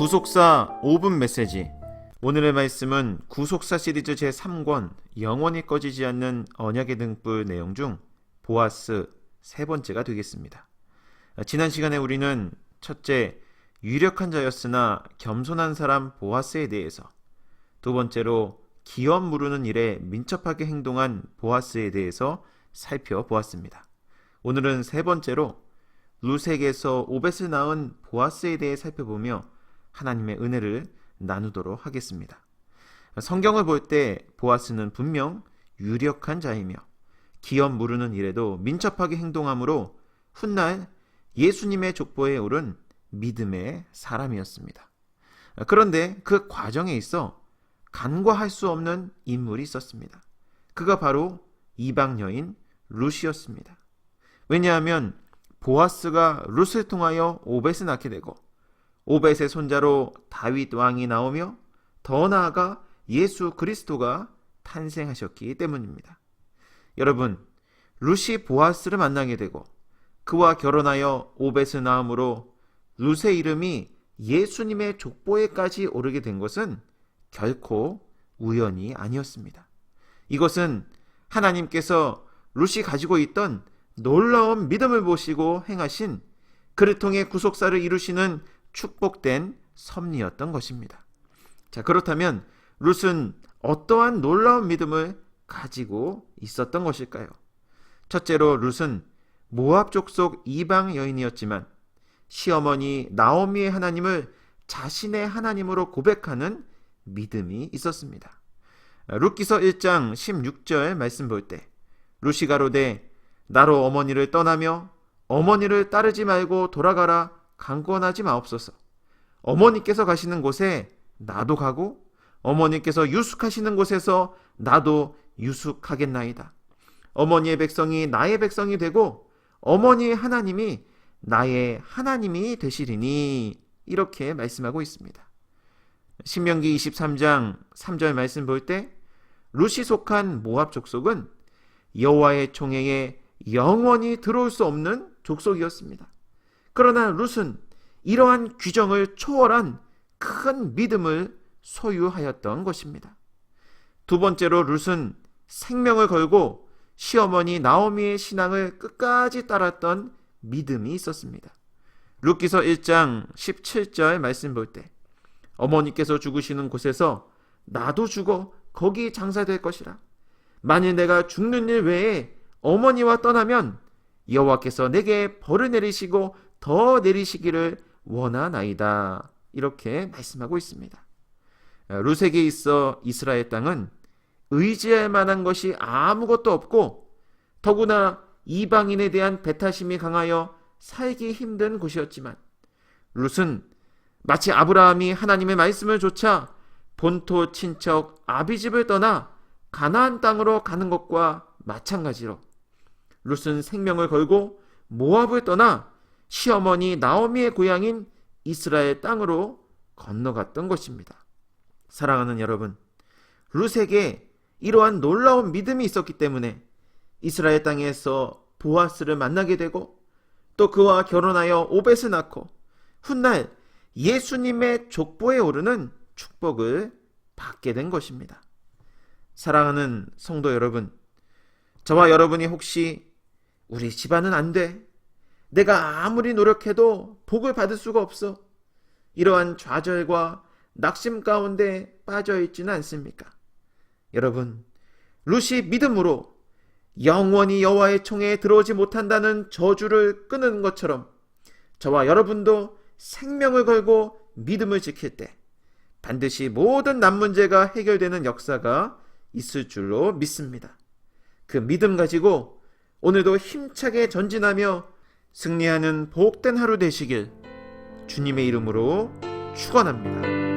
구속사 5분 메시지 오늘의 말씀은 구속사 시리즈 제3권 영원히 꺼지지 않는 언약의 등불 내용 중 보아스 세 번째가 되겠습니다. 지난 시간에 우리는 첫째 유력한 자였으나 겸손한 사람 보아스에 대해서 두 번째로 기업 무르는 일에 민첩하게 행동한 보아스에 대해서 살펴보았습니다. 오늘은 세 번째로 루색에서 오벳을 낳은 보아스에 대해 살펴보며 하나님의 은혜를 나누도록 하겠습니다. 성경을 볼 때 보아스는 분명 유력한 자이며 기업 무르는 일에도 민첩하게 행동함으로 훗날 예수님의 족보에 오른 믿음의 사람이었습니다. 그런데 그 과정에 있어 간과할 수 없는 인물이 있었습니다. 그가 바로 이방 여인 루시였습니다. 왜냐하면 보아스가 룻을 통하여 오벳을 낳게 되고 오벳의 손자로 다윗 왕이 나오며 더 나아가 예수 그리스도가 탄생하셨기 때문입니다. 여러분, 룻이 보아스를 만나게 되고 그와 결혼하여 오벳을 낳음으로 룻의 이름이 예수님의 족보에까지 오르게 된 것은 결코 우연이 아니었습니다. 이것은 하나님께서 룻이 가지고 있던 놀라운 믿음을 보시고 행하신 그를 통해 구속사를 이루시는 축복된 섭리였던 것입니다. 자, 그렇다면 룻은 어떠한 놀라운 믿음을 가지고 있었던 것일까요? 첫째로 룻은 모압 족속 이방 여인이었지만 시어머니 나오미의 하나님을 자신의 하나님으로 고백하는 믿음이 있었습니다. 룻기서 1장 16절 말씀 볼때 룻이 가로되 나로 어머니를 떠나며 어머니를 따르지 말고 돌아가라 강권하지 마옵소서. 어머니께서 가시는 곳에 나도 가고 어머니께서 유숙하시는 곳에서 나도 유숙하겠나이다. 어머니의 백성이 나의 백성이 되고 어머니의 하나님이 나의 하나님이 되시리니 이렇게 말씀하고 있습니다. 신명기 23장 3절 말씀 볼때 룻이 속한 모압 족속은 여호와의 총회에 영원히 들어올 수 없는 족속이었습니다. 그러나 룻은 이러한 규정을 초월한 큰 믿음을 소유하였던 것입니다. 두 번째로 룻은 생명을 걸고 시어머니 나오미의 신앙을 끝까지 따랐던 믿음이 있었습니다. 룻기서 1장 17절 말씀 볼 때 어머니께서 죽으시는 곳에서 나도 죽어 거기 장사될 것이라. 만일 내가 죽는 일 외에 어머니와 떠나면 여호와께서 내게 벌을 내리시고 더 내리시기를 원하나이다. 이렇게 말씀하고 있습니다. 루색에 있어 이스라엘 땅은 의지할 만한 것이 아무것도 없고 더구나 이방인에 대한 배타심이 강하여 살기 힘든 곳이었지만 룻은 마치 아브라함이 하나님의 말씀을 조차 본토 친척 아비집을 떠나 가나안 땅으로 가는 것과 마찬가지로 룻은 생명을 걸고 모압을 떠나 시어머니 나오미의 고향인 이스라엘 땅으로 건너갔던 것입니다. 사랑하는 여러분, 룻에게 이러한 놀라운 믿음이 있었기 때문에 이스라엘 땅에서 보아스를 만나게 되고 또 그와 결혼하여 오벳을 낳고 훗날 예수님의 족보에 오르는 축복을 받게 된 것입니다. 사랑하는 성도 여러분, 저와 여러분이 혹시 우리 집안은 안 돼. 내가 아무리 노력해도 복을 받을 수가 없어. 이러한 좌절과 낙심 가운데 빠져 있지는 않습니까? 여러분, 루시 믿음으로 영원히 여호와의 총에 들어오지 못한다는 저주를 끊는 것처럼 저와 여러분도 생명을 걸고 믿음을 지킬 때 반드시 모든 남 문제가 해결되는 역사가 있을 줄로 믿습니다. 그 믿음 가지고 오늘도 힘차게 전진하며 승리하는 복된 하루 되시길 주님의 이름으로 축원합니다.